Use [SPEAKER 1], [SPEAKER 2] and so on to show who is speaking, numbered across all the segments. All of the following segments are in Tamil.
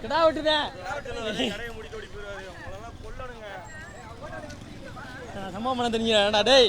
[SPEAKER 1] கிடா விட்டுதேன் சம்பவம் பண்ண தெரிஞ்சா டேய்.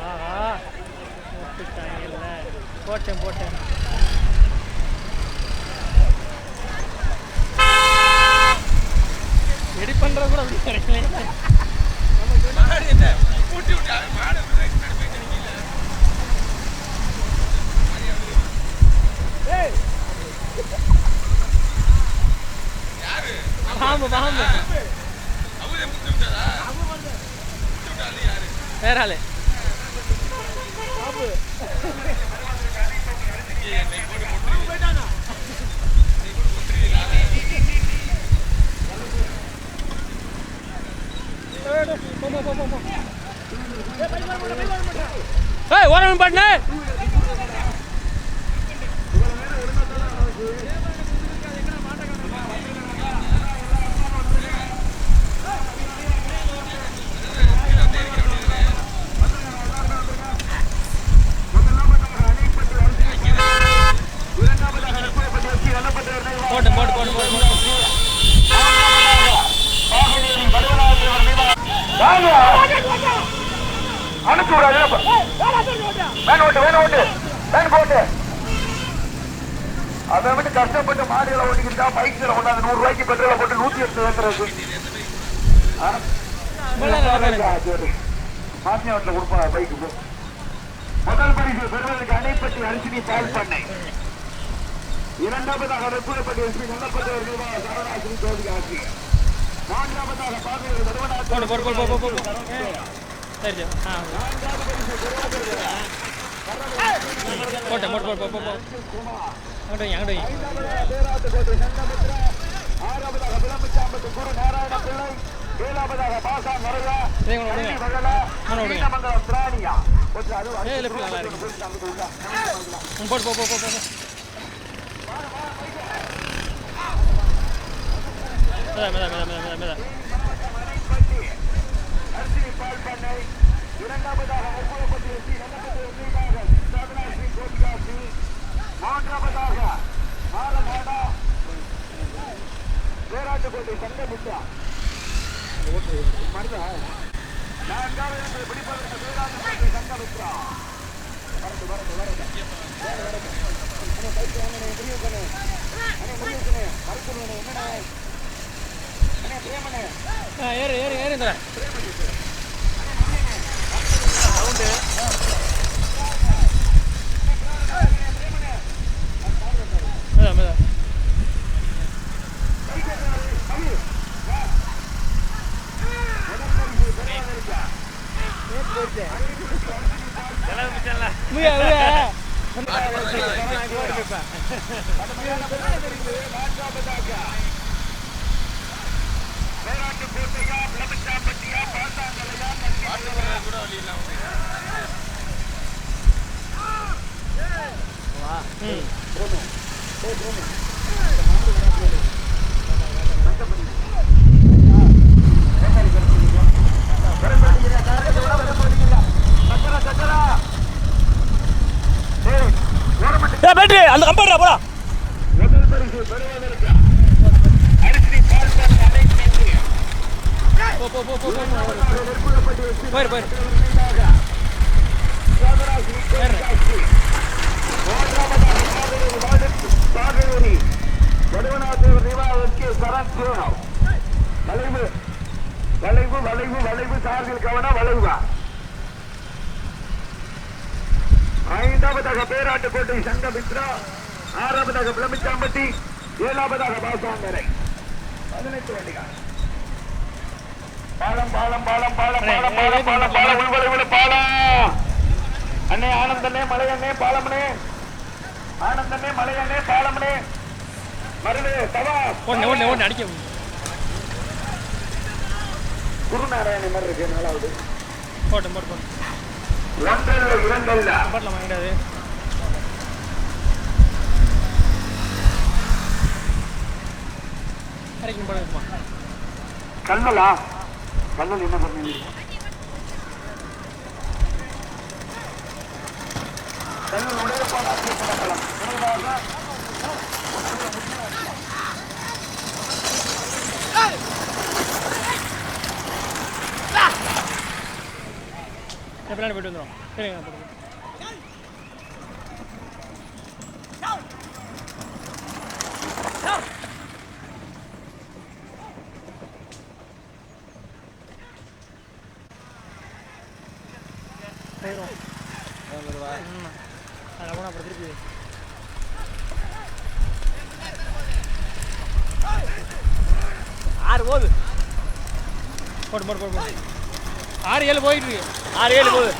[SPEAKER 1] ஆஹா போட்டேன் போட்டேன் எடி பண்றது கூட அப்படி கிடைக்கல பாம்பு
[SPEAKER 2] Érale. மாடுகளை ஓட்டிக்கிட்டா பைக்ல கொண்டாந்து நூறு ரூபாய்க்கு பெட்ரோலை போட்டு நூத்தி எட்டு ஏத்துறது மாசியாவட்டில் கொடுப்பா பைக்கு முதல் பரிசு பெறுவதற்கு அணைப்பட்டி அரிசி பால் பண்ணை. இரண்டாவதாக ரெப்புரப்பட்டி எஸ்பி நல்லப்பட்டி ரூபாய் சரணாசிரி ஜோதி ஆசிரியர் நான்காவதாக
[SPEAKER 1] சரி போட்டேன் போட்டு போட்டு போட்டு அங்கிட்ட வை
[SPEAKER 2] ஆறாவதாக விளம்பச்சாம்பத்து குரு நாராயண பிள்ளை ஏழாவதாக பாசா நிறையா
[SPEAKER 1] இதை இவனை
[SPEAKER 2] கொஞ்சம் அது
[SPEAKER 1] நல்லா இருக்கு போட்டு போ போ போ போ
[SPEAKER 2] அரிசி பால் பண்ணை இரண்டாவதாக மூன்றாவதாக மாலநாடா பேராட்டுக்கோட்டை சங்கமுத்தா மருதா நான்காவது இடத்தை பிடிப்பதற்கு பேராட்டுக்கோட்டை சங்கமுத்ரா வரட்டு வரட்டு வரட்டு வரட்டு
[SPEAKER 1] ஏறு ஏறு ஏறு இந்த போட்டியா முயா ம் ஏ பேட்டரி அந்த கம்பெனிடா போடா
[SPEAKER 2] முதல் பரிசு பெறுவதற்கு அரிசி பால் பண்ண அனைத்து
[SPEAKER 1] போ போ போ போ போ
[SPEAKER 2] நெற்குளப்பட்டி எஸ்பி
[SPEAKER 1] போயிரு போயிரு
[SPEAKER 2] பெறுவதற்காக தென்காசி மூன்றாவதாக காவிரி வார்டு காவிரி வடுவநாதேவர் நிவாதற்கு சரண் சேனம் வளைவு வளைவு வளைவு சார்பில் கவனம் வளைவா? ஐந்தாவதாக பேராட்டுக்கோட்டை சங்கமித்ரா. ஆறாவதாக பிளமிச்சாம்பட்டி ஏழாவதாக பாசாங்கரை. பதினெட்டு வண்டிகள். பாலம் பாலம் பாலம் பாலம் பாலம் பாலம் பாலம் பாலம் உள்ள பாலம் அண்ணே ஆனந்தண்ணே மலையண்ணே பாலம்னே ஆனந்தண்ணே மலையண்ணே பாலம்னே மருது தவா.
[SPEAKER 1] ஓடனே ஓடனே ஓடனே அடிக்க.
[SPEAKER 2] குருநாராயண மாதிரி இருக்கு நாலாவது
[SPEAKER 1] போட்டோம் போட்டு போட்டோம்
[SPEAKER 2] ஒன்றல்ல இரண்டல்ல
[SPEAKER 1] போட்டலாம் வாங்கிடாது அரைக்கும் போட இருக்குமா
[SPEAKER 2] கண்ணலா கண்ணல் என்ன பண்ணீங்க கண்ணல் உடைய பாடம்
[SPEAKER 1] பின்னாடி போயிட்டு வந்துடும் சரிங்க போட்டு போயிடும் அதில் போனால் அப்புறம் திருப்பி
[SPEAKER 3] ஆறு போகுது.
[SPEAKER 1] போட்டு போட்டு போட்டு போட்டு ஆறு ஏழு போயிட்டு இருக்கு.
[SPEAKER 3] ஆறு ஏழு போகுது.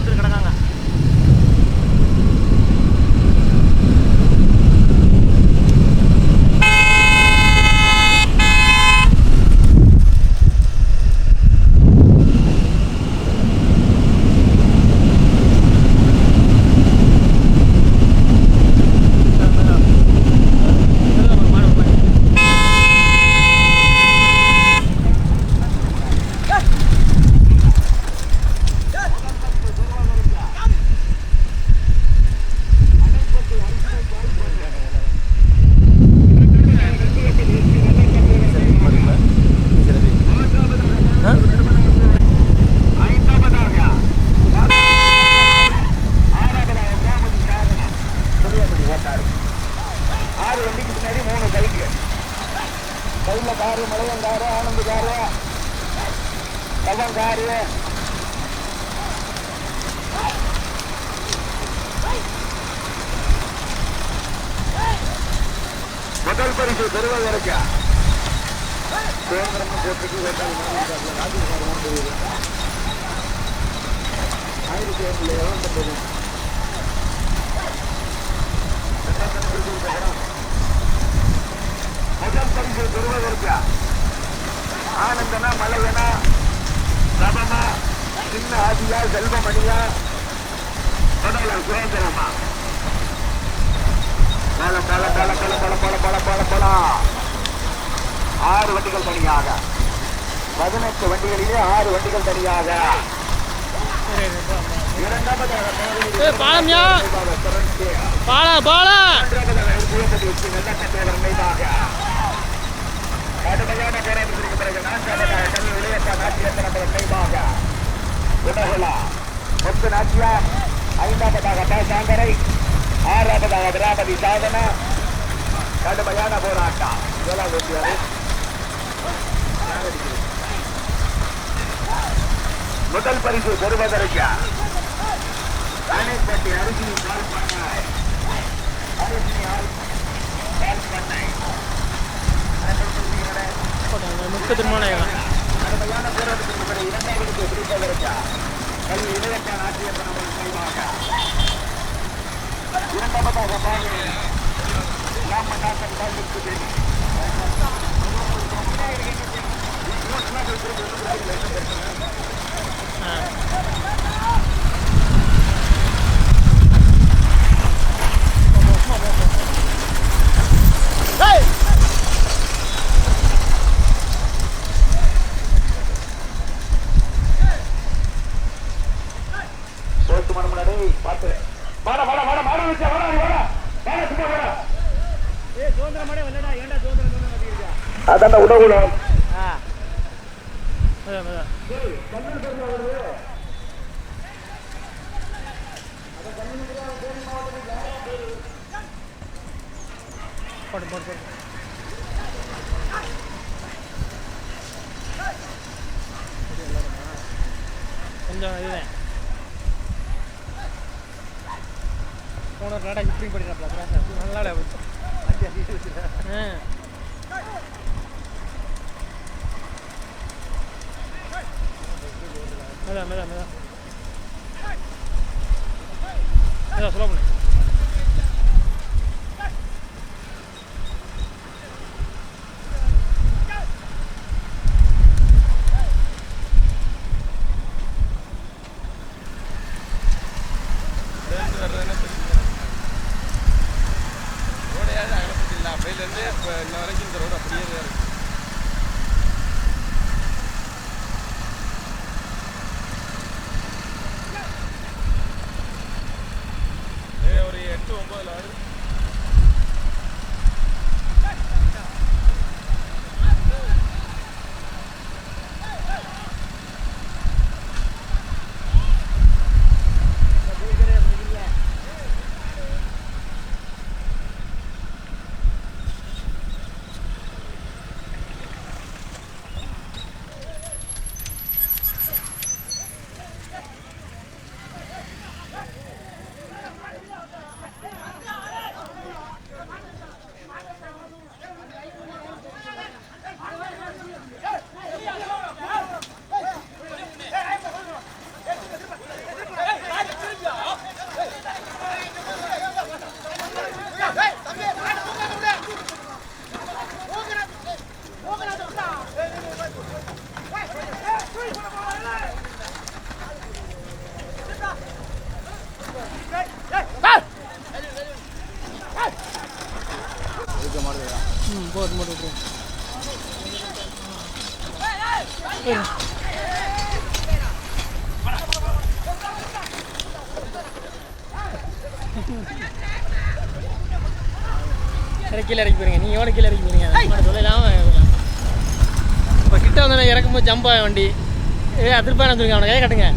[SPEAKER 3] நம்பி கிடக்காங்க.
[SPEAKER 2] ஆயிரத்தி ஐநூறு எழுபத்தொன்பது முதல் பரிசு பெறுவதற்கு ஆனந்தனா மலையனா ரமமா சின்ன ஆதியா செல்வமணியா முதல்வர் சுரேந்திரமா பல பல பல பல பல பல பல பல பல ஆறு வண்டிகள் தனியாக. பதினெட்டு வண்டிகளிலே ஆறு வண்டிகள் தனியாக. கடுமையான போராட்டத்திற்கு பிறகு நான்காவதாக கல்வி உலகத்தா நாட்டியத்தின் நம்பர் கைவாக உடகுலா பத்து நாச்சியா ஐந்தாவதாக ப சாங்கரை ஆறாவதாக திராபதி சாதனா கடுமையான போராட்டம். முதல் பரிசு பெறுவதற்கு ராணிப்பட்டி அரிசி பால் பண்ணாய் அரிசி பால் பண்ணாய் அருமையான போராட்டத்தின் இரண்டாயிரத்து பிடிப்பதற்கா கல்வி இணையத்தான் ஆட்சியர் நமக்கு செய்வாங்க இரண்டாவதாக
[SPEAKER 3] பாரு நாம் நாட்டம் தாண்டிருக்குது இரண்டாயிரத்தி
[SPEAKER 2] அதான்
[SPEAKER 3] உணவுலாம்
[SPEAKER 1] அதான் அதான். போடு போடு போடு. கொஞ்சம் இதுதான். போன நாடா இப்படி படிக்கிறாப்ல நல்லா
[SPEAKER 4] வண்டி அதிக Me da, me
[SPEAKER 1] da, me da. Me da. கீழே இறக்கி போயிருங்க. நீங்கள் எவனை கீழே இறக்கி போயிருங்க சொல்லலாம இப்போ கிட்ட வந்து இறக்கும்போது ஜம்ப் ஆகும் வண்டி. ஏ அதிர்ப்பான வந்துருங்க அவனை கை கட்டுங்க.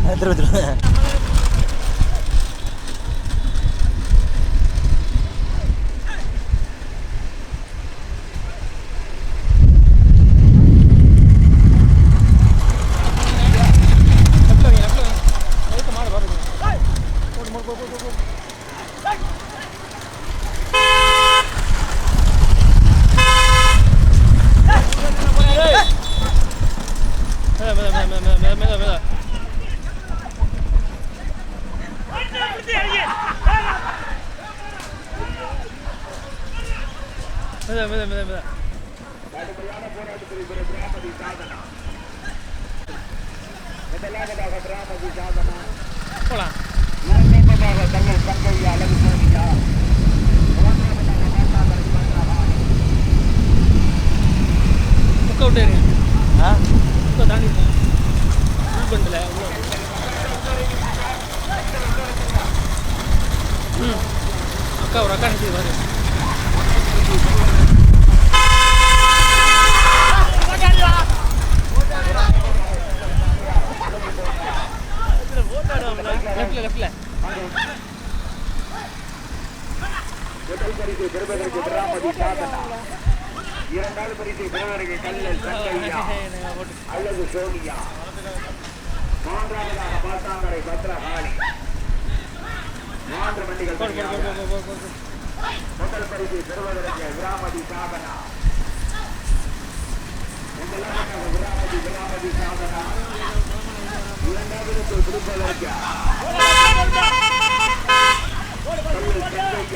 [SPEAKER 2] vacante, ¿vale?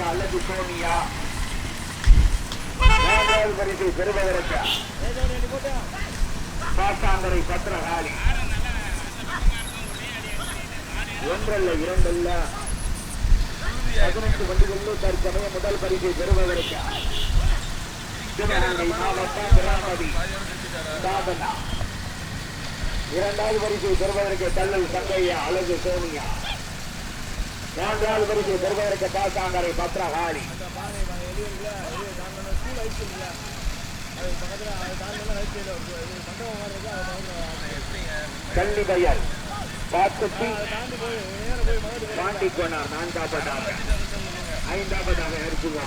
[SPEAKER 2] அழகு சோனியா மூன்றாவது பரிசை பெறுவதற்கு பாட்டாங்கரை பத்திரகாலி ஒன்றல்ல இரண்டல்ல. பதினெட்டு வண்டிகளில் தற்சமயம் முதல் பரிசை பெறுவதற்கு. சிவகங்கை மாவட்டம் கிராமதி. சாதனா. இரண்டாவது பரிசை பெறுவதற்கு தள்ளல் சங்கையா அழகு சோனியா? மூன்றாவது பரிசை பெறுவதற்கு பாசாங்கரை பத்ரகாளி. கள்ளி கையால் பாத்துட்டி தாண்டி போனார் நான்காவதாக. ஐந்தாவதாக அரிசுவா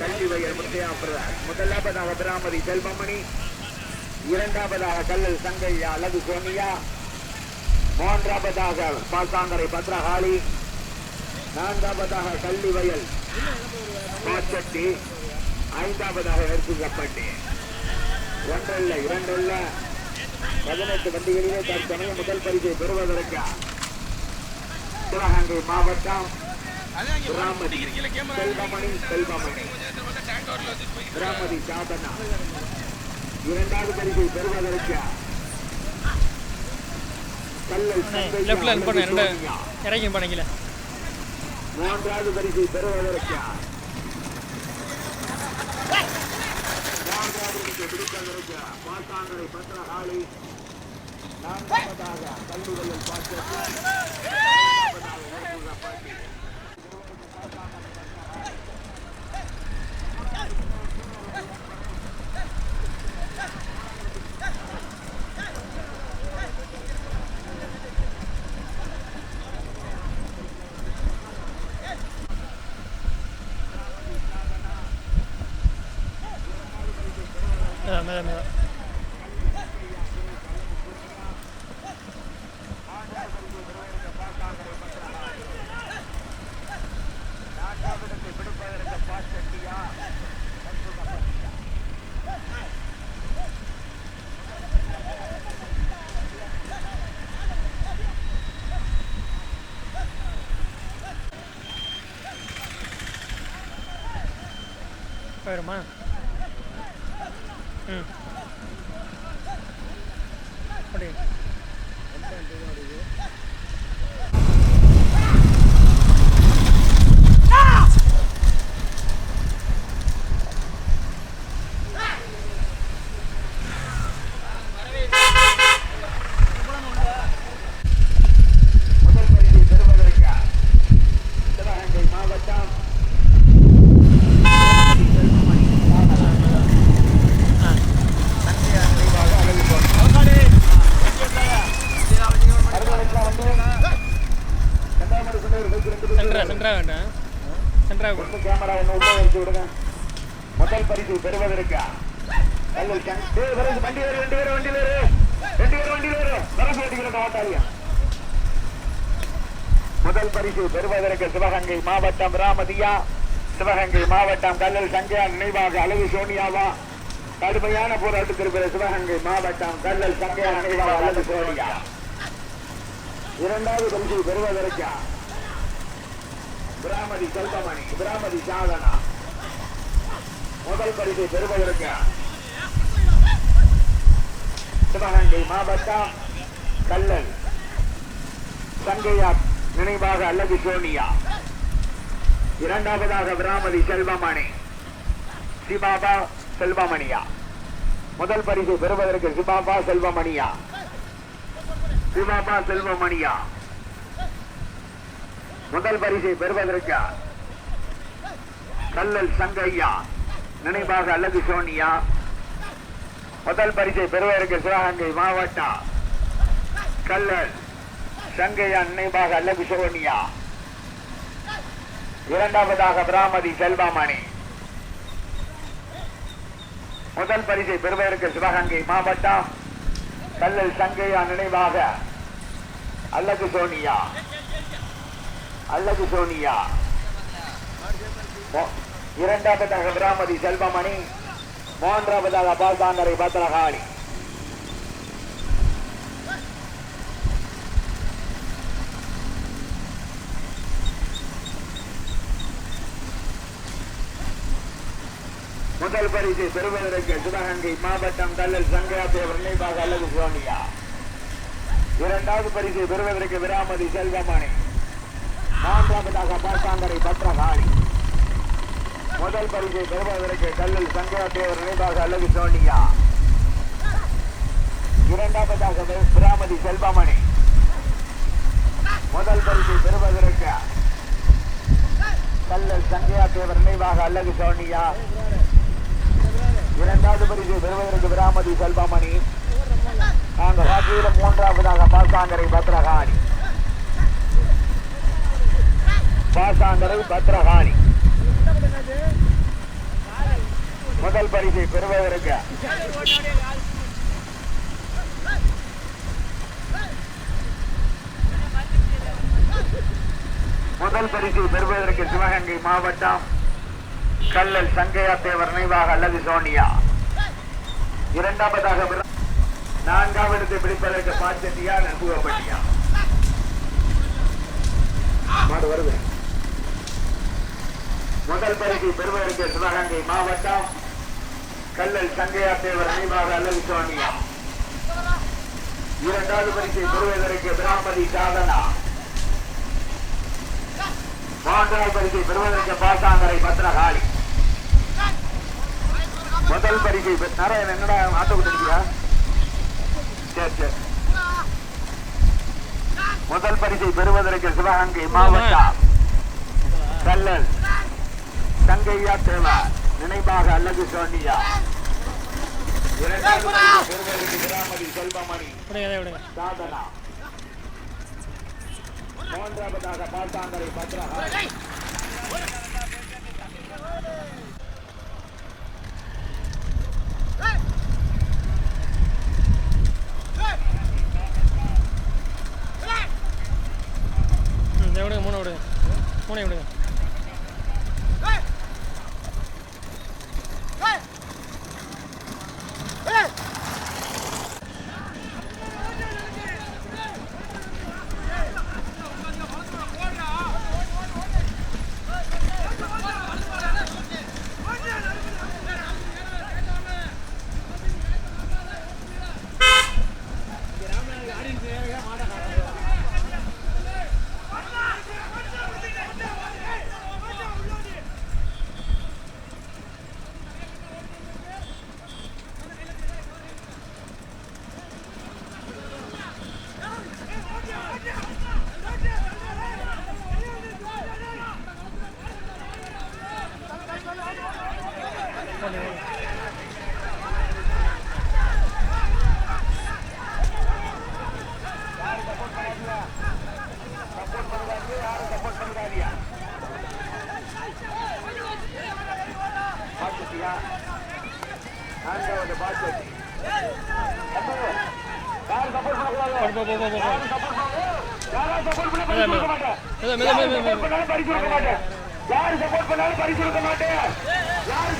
[SPEAKER 2] கல்வி முதலாவதாக பிராமதி செல்வமணி இரண்டாவதாக கல்லல் சங்கையா அழகு சோனியா மூன்றாவதாக பாசாங்கரை பத்ரகாளி நான்காவதாக கல்வி வயல் பாச்சட்டி ஐந்தாவதாக நெருக்கப்பட்டு ஒன்றல்ல இரண்டல்ல பதினெட்டு வண்டிகளிலே தற்சமயம் முதல் பரிசை பெறுவதற்கு சிவகங்கை மாவட்டம் ராமதி செல்வமணி செல்வமணி. ராமதி சாதனா. இரண்டாவது பரிசை பெறுவதற்கு
[SPEAKER 1] லெஃப்டில் அனுப்பணும் ரெண்டு. இறங்கி போனீங்களே
[SPEAKER 2] மூன்றாவது பரிசை பெறுவதற்கு மூன்றாவது பரிசை பிடிப்பதற்கு பாசாங்கரை பத்திரகாளி நான்காவதாக கல்லுகளில் பாட்டு
[SPEAKER 1] மேதான் மேதான்
[SPEAKER 2] பாசட்டியா
[SPEAKER 1] போயிடுமா ம் அப்படி
[SPEAKER 2] முதல் பரிசை பெறுவதற்கு சிவகங்கை மாவட்டம்
[SPEAKER 1] சென்ட்ரா சென்ட்ரா வேண்டாம் சென்ட்ரா
[SPEAKER 2] ஒன்று கேமரா ஒன்று உள்ள வச்சு விடுங்க முதல் பரிசு பெறுவதற்கு கல்லூரி சங்க- ஏய், வருது, வண்டி வரு வண்டி வரு வண்டியில் வரு ரெண்டு பேரும் வண்டியில் வரு வரசு ஓட்டிக்கிற ஓட்டாளியா முதல் பரிசு பெறுவதற்கு சிவகங்கை மாவட்டம் ராமதியா சிவகங்கை மாவட்டம் கல்லல் சங்கையா நினைவாக அழகு சோனியாவா. கடுமையான போராட்டத்தில் இருக்கிற சிவகங்கை மாவட்டம் கல்லல் சங்கையா நினைவாக அழகு சோனியா. இரண்டாவது பரிசு பெறுவதற்கு பிராமதி செல்வமணி பிராமதி சாதனா. முதல் பரிசை பெறுவதற்கு சிவகங்கை மாவட்டம் கல்லல் சங்கையா நினைவாக அல்லது சோனியா. இரண்டாவதாக பிராமதி செல்வமணி. சிபாபா செல்வமணியா. முதல் பரிசு பெறுவதற்கு சிபாபா செல்வமணியா. சிபாபா செல்வமணியா. முதல் பரிசை பெறுவதற்கு கல்லல் சங்கையா. நினைவாக அல்லது சோனியா. முதல் பரிசை பெறுவதற்கு சிவகங்கை மாவட்டம் கல்லல் சங்கையா. நினைவாக அல்லது சோனியா. இரண்டாவதாக பிராமதி செல்வாமணி. முதல் பரிசை பெறுவதற்கு சிவகங்கை மாவட்டம் கல்லல் சங்கையா நினைவாக அல்லது சோனியா. அல்லது சோனியா. இரண்டாவதாக பிராமதி செல்வமணி மூன்றாவதாக பால்தாண்டரை பத்ரகாளி. முதல் பரிசை பெறுவதற்கு சிவகங்கை மாவட்டம் கல்லல் சங்கையா நினைவாக அல்லது சோனியா. இரண்டாவது பரிசை பெறுவதற்கு விராமதி செல்வமணி. மூன்றாவதாக பாசாங்கரை பத்ரகாளி. முதல் பரிசை பெறுவதற்கு கல்லல் சங்கராதேவர் நினைவாக அல்லது சோனியா. இரண்டாவதாக வி- விராமதி செல்வமணி. முதல் பரிசை பெறுவதற்கு கல்லல் சங்கையா நினைவாக அல்லது சோனியா. இரண்டாவது பரிசை பெறுவதற்கு விராமதி செல்வமணி. அந்த வகையில மூன்றாவதாக பாசாங்கரை பத்ரகாணி. பாசாங்கரை பத்ரகாணி. முதல் பரிசை பெறுவதற்கு முதல் பரிசை பெறுவதற்கு சிவகங்கை மாவட்டம் கல்லல் சங்கையா தேவர் நினைவாக அல்லது சோனியா? இரண்டாவதாக நான்காவது பிடிப்பதற்கு பாச்சட்டியா நம்புவப்பட்டியா மாடு வருது. முதல் பரிசை பெறுவதற்கு சிவகங்கை மாவட்டம் கல்லல் சங்கையா தேவர் நினைவாக அல்லது சோனியா? இரண்டாவது பரிசை பெறுவதற்கு பிராமதி சாதனா? மூன்றாவது பரிசை பெறுவதற்கு பாசாங்கரை பத்ரகாளி? முதல் பரிசை. பெ- நாராயணன் என்னடா ஆட்டோ கொடுத்துருக்கியா? சரி சரி. முதல் பரிசை பெறுவதற்கு சிவகங்கை மாவட்டம் கல்லல் சங்கையா தேவா நினைவாக அல்லது சோனியா? இரண்டாவது பெறுவதற்கு விராமதி செல்வமணி சாதனா. மூன்றாவதாக பாசாங்கரை பத்ரகாளி.
[SPEAKER 1] விடுங்க மூணு விடுங்க. மூணை விடுங்க.
[SPEAKER 2] யாரு சப்போர்ட் பண்ணாலும் பரிசு கொடுக்க மாட்டேன் யாரு